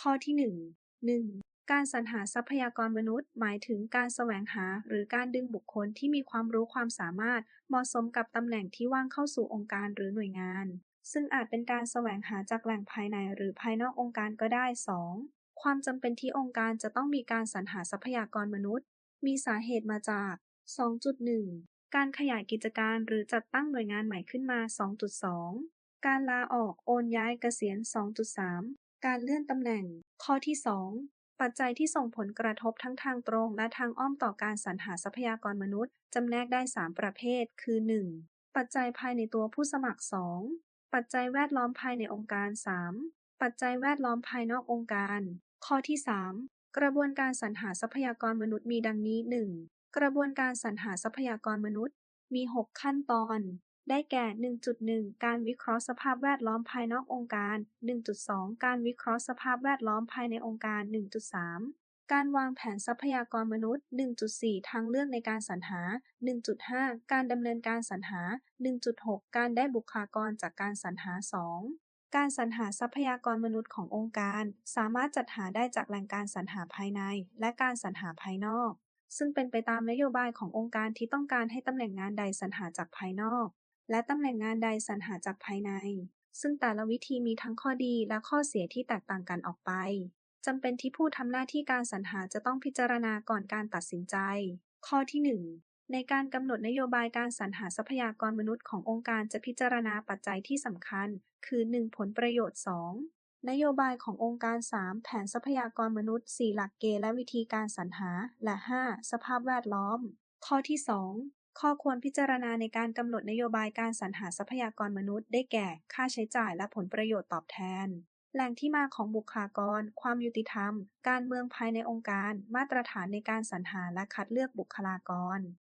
ข้อที่ 1 1. การสรรหาทรัพยากรมนุษย์ หมายถึงการแสวงหา หรือการดึงบุคคลที่มีความรู้ความสามารถ เหมาะสมกับตำแหน่งที่ว่างเข้าสู่องค์การหรือหน่วยงาน ซึ่งอาจเป็นการแสวงหาจากแหล่งภายในหรือภายนอกองค์การก็ได้ 2. ความจำเป็นที่องค์การจะต้องมีการสรรหาทรัพยากรมนุษย์ มีสาเหตุมาจาก 2.1 การขยายกิจการหรือจัดตั้งหน่วยงานใหม่ขึ้นมา 2.2 การลาออก โอนย้าย เกษียณ 2.3 การเลื่อนตำแหน่ง ข้อที่ 2 ปัจจัยที่ส่งผลกระทบทั้งทางตรงและทางอ้อมต่อการสรรหาทรัพยากรมนุษย์ จำแนกได้ 3 ประเภท คือ 1. ปัจจัยภายในตัวผู้สมัคร 2. ปัจจัยแวดล้อมภายในองค์การ 3. ปัจจัยแวดล้อมภายนอกองค์การ ข้อที่ 3 กระบวนการสรรหาทรัพยากรมนุษย์มีดังนี้ 1. กระบวนการสรรหาทรัพยากรมนุษย์ มี 6 ขั้นตอน ได้แก่ 1.1 การวิเคราะห์สภาพแวดล้อมภายนอกองค์การ 1.2 การวิเคราะห์สภาพแวดล้อมภายในองค์การ 1.3 การวางแผนทรัพยากรมนุษย์ 1.4 ทางเลือกในการสรรหา 1.5 การดำเนินการสรรหา 1.6 การได้บุคลากรจากการสรรหา 2การสรรหาทรัพยากรมนุษย์ขององค์การ สามารถจัดหาได้จากแหล่งการสรรหาภายใน และการสรรหาภายนอก ซึ่งเป็นไปตามนโยบายขององค์การที่ต้องการให้ตำแหน่งงานใดสรรหาจากภายนอก และตำแหน่งงานใดสรรหาจากภายใน ซึ่งแต่ละวิธีมีทั้งข้อดีและข้อเสียที่แตกต่างกันออกไปจำเป็นที่ผู้ทำหน้าที่การสรรหาจะต้องพิจารณาก่อนการตัดสินใจ ข้อที่ 1 ในการกำหนดนโยบายการสรรหาทรัพยากรมนุษย์ขององค์การจะพิจารณาปัจจัยที่สำคัญ คือ 1. ผลประโยชน์ 2. นโยบายขององค์การ 3. แผนทรัพยากรมนุษย์ 4. หลักเกณฑ์และวิธีการสรรหา และ 5. สภาพแวดล้อม ข้อที่ 2 ข้อควรพิจารณาในการกำหนดนโยบายการสรรหาทรัพยากรมนุษย์ ได้แก่ ค่าใช้จ่ายและผลประโยชน์ตอบแทน แหล่งที่มาของบุคลากร ความยุติธรรม การเมืองภายในองค์การ มาตรฐานในการสรรหาและคัดเลือกบุคลากร